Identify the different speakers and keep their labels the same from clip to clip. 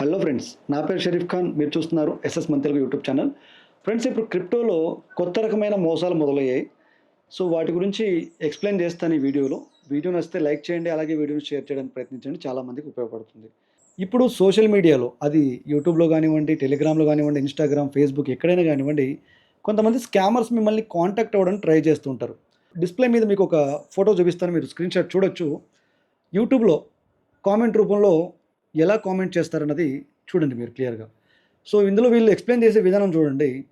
Speaker 1: Hello friends నా పేరు షరీఫ్ ఖాన్. మీరు చూస్తున్నారు ఎస్ఎస్ మన తెలుగు యూట్యూబ్ ఛానల్. ఫ్రెండ్స్ ఇప్పుడు క్రిప్టోలో కొత్త రకమైన మోసాలు మొదలయ్యాయి. సో వాటి గురించి ఎక్స్ప్లెయిన్ చేస్తాను ఈ వీడియోలో. వీడియో నచ్చితే లైక్ చేయండి అలాగే వీడియోని షేర్ చేయడానికి ప్రయత్నించండి. చాలామందికి ఉపయోగపడుతుంది. ఇప్పుడు సోషల్ మీడియాలో అది యూట్యూబ్లో కానివ్వండి టెలిగ్రామ్లో కానివ్వండి ఇన్స్టాగ్రామ్ ఫేస్బుక్ ఎక్కడైనా కానివ్వండి కొంతమంది స్కామర్స్ మిమ్మల్ని కాంటాక్ట్ అవ్వడానికి ట్రై చేస్తుంటారు. డిస్ప్లే మీద మీకు ఒక ఫోటో చూపిస్తాను మీరు స్క్రీన్ షాట్ చూడొచ్చు. యూట్యూబ్లో కామెంట్ రూపంలో ఎలా కామెంట్ చేస్తారన్నది చూడండి మీరు క్లియర్గా సో ఇందులో వీళ్ళు ఎక్స్ప్లెయిన్ చేసే విధానం చూడండి.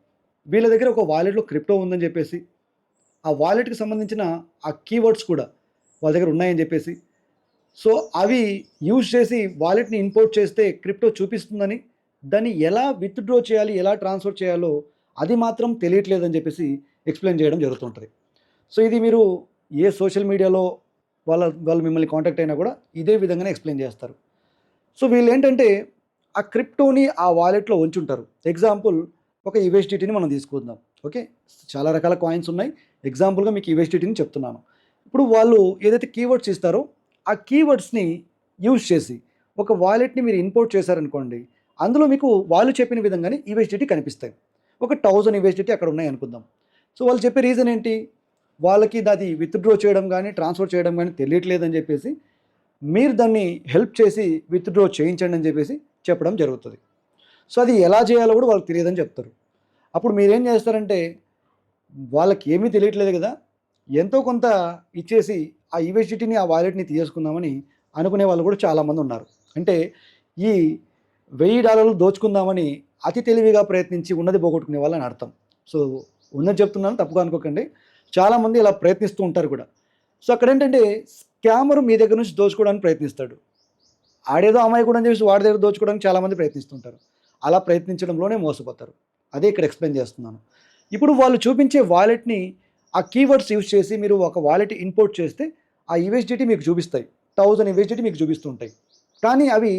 Speaker 1: వీళ్ళ దగ్గర ఒక వాలెట్లో క్రిప్టో ఉందని చెప్పేసి ఆ వాలెట్కి సంబంధించిన ఆ కీవర్డ్స్ కూడా వాళ్ళ దగ్గర ఉన్నాయని చెప్పేసి సో అవి యూజ్ చేసి వాలెట్ని ఇంపోర్ట్ చేస్తే క్రిప్టో చూపిస్తుందని దాన్ని ఎలా విత్డ్రా చేయాలి ఎలా ట్రాన్స్ఫర్ చేయాలో అది మాత్రం తెలియట్లేదని చెప్పేసి ఎక్స్ప్లెయిన్ చేయడం జరుగుతుంటుంది. సో ఇది మీరు ఏ సోషల్ మీడియాలో వాళ్ళ వాళ్ళు మిమ్మల్ని కాంటాక్ట్ అయినా కూడా ఇదే విధంగానే ఎక్స్ప్లెయిన్ చేస్తారు. సో వీళ్ళు ఏంటంటే ఆ క్రిప్టోని ఆ వాలెట్లో ఉంచుంటారు. ఎగ్జాంపుల్ ఒక యూఎస్డిటీని మనం తీసుకుందాం. ఓకే? చాలా రకాల కాయిన్స్ ఉన్నాయి. ఎగ్జాంపుల్గా మీకు యూఎస్డిటీని చెప్తున్నాను. ఇప్పుడు వాళ్ళు ఏదైతే కీవర్డ్స్ ఇస్తారో ఆ కీవర్డ్స్ని యూజ్ చేసి ఒక వాలెట్ని మీరు ఇంపోర్ట్ చేశారనుకోండి అందులో మీకు వాళ్ళు చెప్పిన విధంగానే ఈవెస్టిటీ కనిపిస్తాయి. ఒక థౌజండ్ ఈవెస్టిటీ అక్కడ ఉన్నాయి అనుకుందాం. సో వాళ్ళు చెప్పే రీజన్ ఏంటి? వాళ్ళకి అది విత్డ్రా చేయడం కానీ ట్రాన్స్ఫర్ చేయడం కానీ తెలియట్లేదని చెప్పేసి మీరు దాన్ని హెల్ప్ చేసి విత్డ్రా చేయించండి అని చెప్పేసి చెప్పడం జరుగుతుంది. సో అది ఎలా చేయాలో కూడా వాళ్ళకి తెలియదని చెప్తారు. అప్పుడు మీరేం చేస్తారంటే వాళ్ళకి ఏమీ తెలియట్లేదు కదా ఎంతో కొంత ఇచ్చేసి ఆ ఈవెసిటీని ఆ వాలెట్ని తీసేసుకుందామని అనుకునే వాళ్ళు కూడా చాలామంది ఉన్నారు. అంటే ఈ వెయ్యి డాలర్లు దోచుకుందామని అతి తెలివిగా ప్రయత్నించి ఉన్నది పోగొట్టుకునే వాళ్ళని అర్థం. సో ఉన్నది చెప్తున్నాను తప్పుగా అనుకోకండి. చాలామంది ఇలా ప్రయత్నిస్తూ ఉంటారు కూడా. సో అక్కడ ఏంటంటే స్కామర్ మీ దగ్గర నుంచి దోచుకోవడానికి ప్రయత్నిస్తాడు. ఆడేదో అమాయకుడు అని చెప్పేసి వాడి దగ్గర దోచుకోవడానికి చాలామంది ప్రయత్నిస్తుంటారు. అలా ప్రయత్నించడంలోనే మోసపోతారు. అదే ఇక్కడ ఎక్స్ప్లెయిన్ చేస్తున్నాను. ఇప్పుడు వాళ్ళు చూపించే వాలెట్ని ఆ కీవర్డ్స్ యూజ్ చేసి మీరు ఒక వాలెట్ ఇంపోర్ట్ చేస్తే ఆ యూఎస్డిటీ మీకు చూపిస్తాయి. థౌజండ్ యూఎస్డిటీ మీకు చూపిస్తుంటాయి. కానీ అవి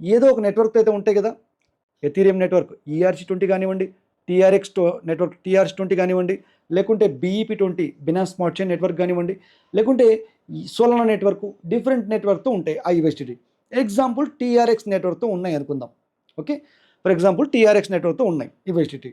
Speaker 1: ఏదో ఒక నెట్వర్క్తో అయితే ఉంటాయి కదా. ఎథీరియం నెట్వర్క్ ఈఆర్సీ ట్వంటీ కానివ్వండి టీఆర్ఎక్స్ నెట్వర్క్ టీఆర్ఎస్ ట్వంటీ కానివ్వండి లేకుంటే BEP twenty Binance smart chain network కానివ్వండి లేకుంటే సోలనా నెట్వర్క్ డిఫరెంట్ నెట్వర్క్తో ఉంటాయి ఆ ఎగ్జాంపుల్ టీఆర్ఎక్స్ నెట్వర్క్తో ఉన్నాయి అనుకుందాం. ఓకే? ఫర్ ఎగ్జాంపుల్ టీఆర్ఎక్స్ నెట్వర్క్తో ఉన్నాయి యూఎస్డిటీ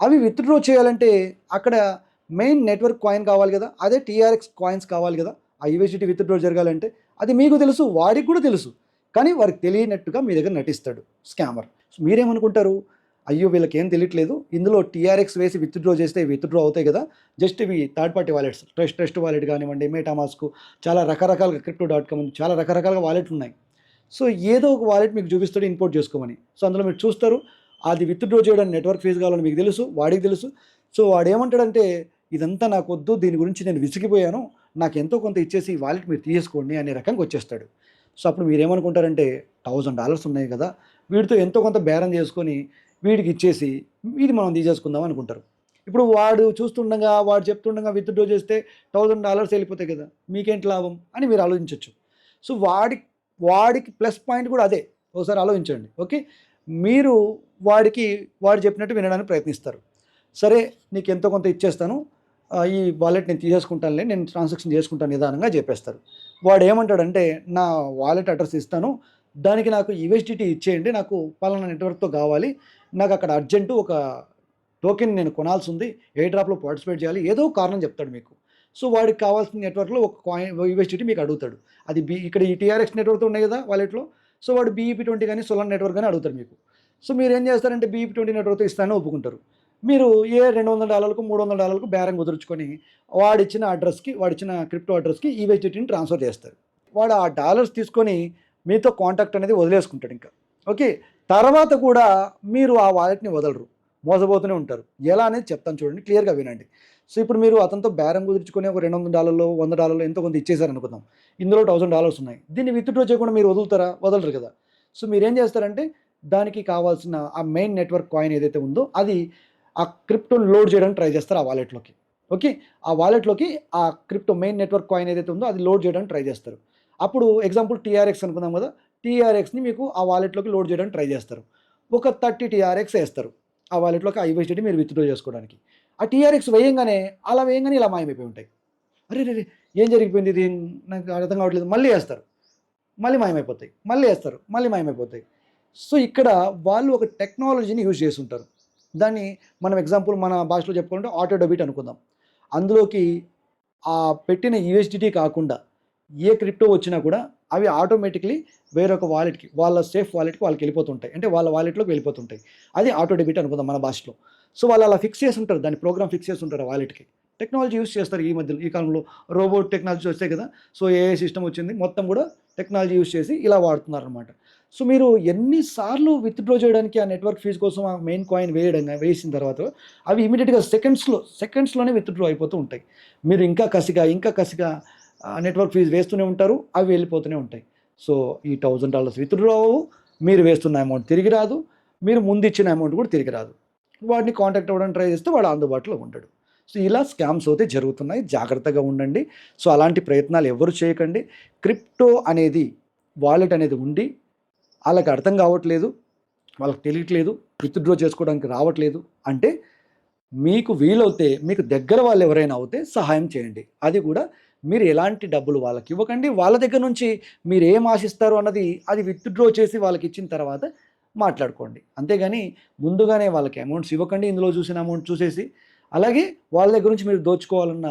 Speaker 1: అవి విత్డ్రా చేయాలంటే అక్కడ మెయిన్ నెట్వర్క్ కాయిన్ కావాలి కదా అదే టీఆర్ఎక్స్ కాయిన్స్ కావాలి కదా ఆ యూఎస్డిటీ విత్డ్రా జరగాలంటే అది మీకు తెలుసు వాడికి కూడా తెలుసు కానీ వారికి తెలియనట్టుగా మీ దగ్గర నటిస్తాడు స్కామర్. మీరేమనుకుంటారు? అయ్యో వీళ్ళకి ఏం తెలియట్లేదు. ఇందులో టీఆర్ఎక్స్ వేసి విత్డ్రా చేస్తే విత్డ్రా అవుతాయి కదా. జస్ట్ ఇవి third party wallets. Trust trust wallet కానివ్వండి మేటామాస్క్ చాలా రకరకాలుగా క్రిప్టో డాట్ కామ్ చాలా రకరకాలుగా వాలెట్లు ఉన్నాయి. సో ఏదో ఒక వాలెట్ మీకు చూపిస్తాడు ఇంపోర్ట్ చేసుకోమని. సో అందులో మీరు చూస్తారు. అది విత్డ్రా చేయడానికి నెట్వర్క్ ఫీజు కావాలని మీకు తెలుసు వాడికి తెలుసు. సో వాడు ఏమంటాడంటే ఇదంతా నాకు వద్దు దీని గురించి నేను విసిగిపోయాను. నాకు ఎంతో కొంత ఇచ్చేసి ఈ వాలెట్ మీరు తీసేసుకోండి అనే రకంగా వచ్చేస్తాడు. సో అప్పుడు మీరు ఏమనుకుంటారంటే థౌజండ్ డాలర్స్ ఉన్నాయి కదా. వీటితో ఎంతో కొంత బేరం చేసుకొని వీడికి ఇచ్చేసి ఇది మనం తీసేసుకుందాం అనుకుంటారు. ఇప్పుడు వాడు చూస్తుండగా వాడు చెప్తుండగా విత్డ్రా చేస్తే థౌజండ్ డాలర్స్ వెళ్ళిపోతాయి కదా మీకేంటి లాభం అని మీరు ఆలోచించవచ్చు సో వాడి వాడికి ప్లస్ పాయింట్ కూడా అదే. ఒకసారి ఆలోచించండి ఓకే? మీరు వాడికి వాడు చెప్పినట్టు వినడానికి ప్రయత్నిస్తారు. సరే నీకు ఎంతో కొంత ఇచ్చేస్తాను. ఈ వాలెట్ నేను తీసేసుకుంటానులే నేను ట్రాన్సాక్షన్ చేసుకుంటాను నిదానంగా చెప్పేస్తారు. వాడు ఏమంటాడంటే నా వాలెట్ అడ్రస్ ఇస్తాను. దానికి నాకు యూఎస్డిటీ ఇచ్చేయండి నాకు పలానా నెట్వర్క్తో కావాలి. నాకు అక్కడ అర్జెంటు ఒక టోకెన్ నేను కొనాల్సి ఉంది ఏ డ్రాప్లో పార్టిసిపేట్ చేయాలి ఏదో కారణం చెప్తాడు మీకు. సో వాడికి కావాల్సిన నెట్వర్క్లో ఒక కాయిన్ యూఎస్డిటీ మీకు అడుగుతాడు. అది బీ ఇక్కడ ఈ టీఆర్ఎక్స్ నెట్వర్క్ ఉన్నాయి కదా వాలెట్లో సో వాడు బీఈపీ ట్వంటీ కానీ సోలార్ నెట్వర్క్ కానీ అడుగుతారు మీకు. సో మీరు ఏం చేస్తారంటే బీఈపీ ట్వంటీ నెట్వర్క్తో ఇస్తానని ఒప్పుకుంటారు. మీరు ఏ రెండు వందల డాలర్లకు మూడు వందల డాలర్లకు బేరం కుదుర్చుకొని వాడిచ్చిన అడ్రస్కి వాడిచ్చిన క్రిప్టో అడ్రస్కి ఈవెస్టిటీని ట్రాన్స్ఫర్ చేస్తారు. వాడు ఆ డాలర్స్ తీసుకొని మీతో కాంటాక్ట్ అనేది వదిలేసుకుంటాడు ఇంకా. ఓకే తర్వాత కూడా మీరు ఆ వాలెట్ని వదలరు. మోసపోతూనే ఉంటారు. ఎలా అనేది చెప్తాను చూడండి క్లియర్గా వినండి. సో ఇప్పుడు మీరు అతనితో బేరం కుదుర్చుకొని ఒక రెండు వందల డాలర్లు వంద డాలర్లు ఎంతో కొంత ఇచ్చేసారు అనుకుందాం. ఇందులో థౌసండ్ డాలర్స్ ఉన్నాయి. దీన్ని విత్డ్రా చేయకుండా మీరు వదులుతారా? వదలరు కదా. సో మీరు ఏం చేస్తారంటే దానికి కావాల్సిన ఆ మెయిన్ నెట్వర్క్ కాయిన్ ఏదైతే ఉందో అది ఆ క్రిప్టోని లోడ్ చేయడానికి ట్రై చేస్తారు ఆ వాలెట్లోకి. ఓకే ఆ వాలెట్లోకి ఆ క్రిప్టో మెయిన్ నెట్వర్క్ కాయిన్ ఏదైతే ఉందో అది లోడ్ చేయడానికి ట్రై చేస్తారు. అప్పుడు ఎగ్జాంపుల్ టీఆర్ఎక్స్ అనుకుందాం కదా టీఆర్ఎక్స్ని మీకు ఆ వాలెట్లోకి లోడ్ చేయడానికి ట్రై చేస్తారు. ఒక థర్టీ టీఆర్ఎక్స్ వేస్తారు. ఆ వాలెట్లోకి ఆ యూఎస్డిటీ మీరు విత్డ్రా చేసుకోవడానికి. ఆ టీఆర్ఎక్స్ వేయంగానే అలా వేయంగానే ఇలా మాయమైపోయి ఉంటాయి. అరే రే ఏం జరిగిపోయింది ఇది? నాకు అర్థం కావట్లేదు. మళ్ళీ వేస్తారు. మళ్ళీ మాయమైపోతాయి. మళ్ళీ వేస్తారు. మళ్ళీ మాయమైపోతాయి. సో ఇక్కడ వాళ్ళు ఒక టెక్నాలజీని యూజ్ చేస్తుంటారు. దాన్ని మనం ఎగ్జాంపుల్ మన భాషలో చెప్పుకుంటే ఆటో డెబిట్ అనుకుందాం. అందులోకి ఆ పెట్టిన యూఎస్డిటీ కాకుండా ఏ క్రిప్టో వచ్చినా కూడా అవి ఆటోమేటిక్లీ వేరొక వాలెట్కి వాళ్ళ సేఫ్ వాలెట్కి వాళ్ళకి వెళ్ళిపోతుంటాయి. అంటే వాళ్ళ వాలెట్లోకి వెళ్ళిపోతుంటాయి. అది ఆటో డెబిట్ అనుకుందాం మన భాషలో. సో వాళ్ళు అలా ఫిక్స్ చేసి ఉంటారు. దాని ప్రోగ్రామ్ ఫిక్స్ చేసి ఉంటారు వాలెట్కి టెక్నాలజీ యూస్ చేస్తారు ఈ మధ్యలో ఈ కాలంలో. రోబోట్ టెక్నాలజీ వస్తాయి కదా. సో ఏ సిస్టమ్ వచ్చింది. మొత్తం కూడా టెక్నాలజీ యూస్ చేసి ఇలా వాడుతున్నారు అనమాట సో మీరు ఎన్నిసార్లు విత్డ్రా చేయడానికి ఆ నెట్వర్క్ ఫీజు కోసం ఆ మెయిన్ కాయిన్ వేయడం వేసిన తర్వాత అవి ఇమీడియట్గా సెకండ్స్లో సెకండ్స్లోనే విత్డ్రా అయిపోతూ ఉంటాయి. మీరు ఇంకా కసిగా ఇంకా కసిగా నెట్వర్క్ ఫీజు వేస్తూనే ఉంటారు అవి వెళ్ళిపోతూనే ఉంటాయి. సో ఈ థౌజండ్ డాలర్స్ విత్డ్రా అవ్వవు మీరు వేస్తున్న అమౌంట్ తిరిగి రాదు మీరు ముందు ఇచ్చిన అమౌంట్ కూడా తిరిగి రాదు. వాడిని కాంటాక్ట్ అవ్వడానికి ట్రై చేస్తే వాడు అందుబాటులో ఉండడు. సో ఇలా స్కామ్స్ అయితే జరుగుతున్నాయి. జాగ్రత్తగా ఉండండి. సో అలాంటి ప్రయత్నాలు ఎవరు చేయకండి. క్రిప్టో అనేది వాలెట్ అనేది ఉండి వాళ్ళకి అర్థం కావట్లేదు వాళ్ళకి తెలియట్లేదు విత్డ్రా చేసుకోవడానికి రావట్లేదు అంటే మీకు వీలవుతే మీకు దగ్గర వాళ్ళు ఎవరైనా అవుతే సహాయం చేయండి. అది కూడా మీరు ఎలాంటి డబ్బులు వాళ్ళకి ఇవ్వకండి. వాళ్ళ దగ్గర నుంచి మీరు ఏం ఆశిస్తారు అన్నది అది విత్డ్రా చేసి వాళ్ళకి ఇచ్చిన తర్వాత మాట్లాడుకోండి. అంతేగాని ముందుగానే వాళ్ళకి అమౌంట్స్ ఇవ్వకండి. ఇందులో చూసిన అమౌంట్ చూసేసి అలాగే వాళ్ళ దగ్గర నుంచి మీరు దోచుకోవాలన్న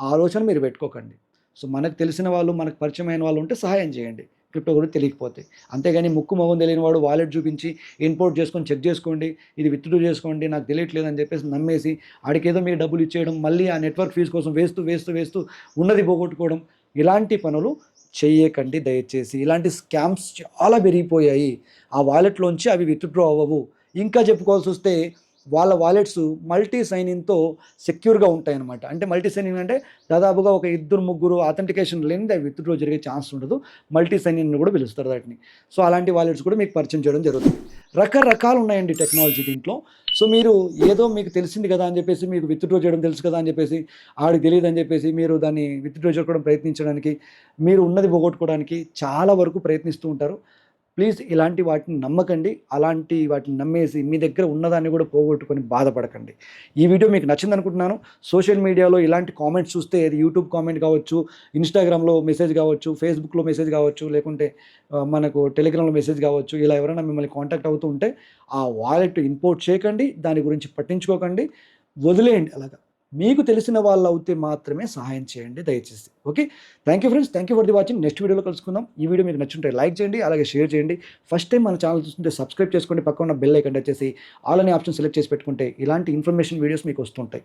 Speaker 1: ఆలోచన మీరు పెట్టుకోకండి. సో మనకు తెలిసిన వాళ్ళు మనకు పరిచయమైన వాళ్ళు ఉంటే సహాయం చేయండి. క్రిప్టో గురించి తెలియకపోతే అంతేగాని ముక్కు మొగం తెలియని వాడు వాలెట్ చూపించి ఇంపోర్ట్ చేసుకొని చెక్ చేసుకోండి ఇది విత్డ్రూ చేసుకోండి నాకు తెలియట్లేదు అని చెప్పేసి నమ్మేసి ఆడికేదో మీరు డబ్బులు ఇచ్చేయడం మళ్ళీ ఆ నెట్వర్క్ ఫీజు కోసం వేస్తూ వేస్తూ వేస్తూ ఉన్నది పోగొట్టుకోవడం ఇలాంటి పనులు చెయ్యకండి దయచేసి. ఇలాంటి స్కామ్స్ చాలా పెరిగిపోయాయి. ఆ వాలెట్లోంచి అవి విత్డ్రా అవ్వవు. ఇంకా చెప్పుకోవాల్సి వస్తే వాళ్ళ వాలెట్స్ మల్టీ సైనింగ్తో సెక్యూర్గా ఉంటాయి అనమాట అంటే మల్టీ సైనింగ్ అంటే దాదాపుగా ఒక ఇద్దరు ముగ్గురు అథెంటికేషన్ లేనిది అవి విత్డ్రో జరిగే ఛాన్స్ ఉండదు. మల్టీ సైనింగ్ కూడా పిలుస్తారు వాటిని. సో అలాంటి వాలెట్స్ కూడా మీకు పరిచయం చేయడం జరుగుతుంది. రకరకాలు ఉన్నాయండి టెక్నాలజీ దీంట్లో. సో మీరు ఏదో మీకు తెలిసింది కదా అని చెప్పేసి మీకు విత్డ్రో చేయడం తెలుసు కదా అని చెప్పేసి ఆడికి తెలియదు అని చెప్పేసి మీరు దాన్ని విత్డ్రో చేసుకోవడం ప్రయత్నించడానికి మీరు ఉన్నది పోగొట్టుకోవడానికి చాలా వరకు ప్రయత్నిస్తూ ఉంటారు. ప్లీజ్ ఇలాంటి వాటిని నమ్మకండి. అలాంటి వాటిని నమ్మేసి మీ దగ్గర ఉన్నదాన్ని కూడా పోగొట్టుకొని బాధపడకండి. ఈ వీడియో మీకు నచ్చింది అనుకుంటున్నాను సోషల్ మీడియాలో ఇలాంటి కామెంట్స్ చూస్తే అది యూట్యూబ్ కామెంట్ కావచ్చు ఇన్స్టాగ్రామ్లో మెసేజ్ కావచ్చు ఫేస్బుక్లో మెసేజ్ కావచ్చు లేకుంటే మనకు టెలిగ్రామ్లో మెసేజ్ కావచ్చు ఇలా ఎవరైనా మిమ్మల్ని కాంటాక్ట్ అవుతూ ఉంటే ఆ వాలెట్ ఇంపోర్ట్ చేయకండి. దాని గురించి పట్టించుకోకండి. వదిలేయండి అలాగా. మీకు తెలిసిన వాళ్ళు అవుతే మాత్రమే సహాయం చేయండి దయచేసి. Okay? Thank you friends thank you for the watching next వీడియోలో కలుసుకుందాం. ఈ వీడియో మీకు నచ్చుంటే లైక్ చేయండి అలాగే షేర్ చేయండి. ఫస్ట్ టైం మన ఛానల్ చూస్తుంటే సబ్స్క్రైబ్ చేసుకోండి. పక్కన ఉన్న బెల్ ఐకన్ వచ్చేసి ఆల్ అనే ఆప్షన్ సెలెక్ట్ చేసి పెట్టుకుంటే ఇలాంటి ఇన్ఫర్మేషన్ వీడియోస్ మీకు వస్తుంటాయి.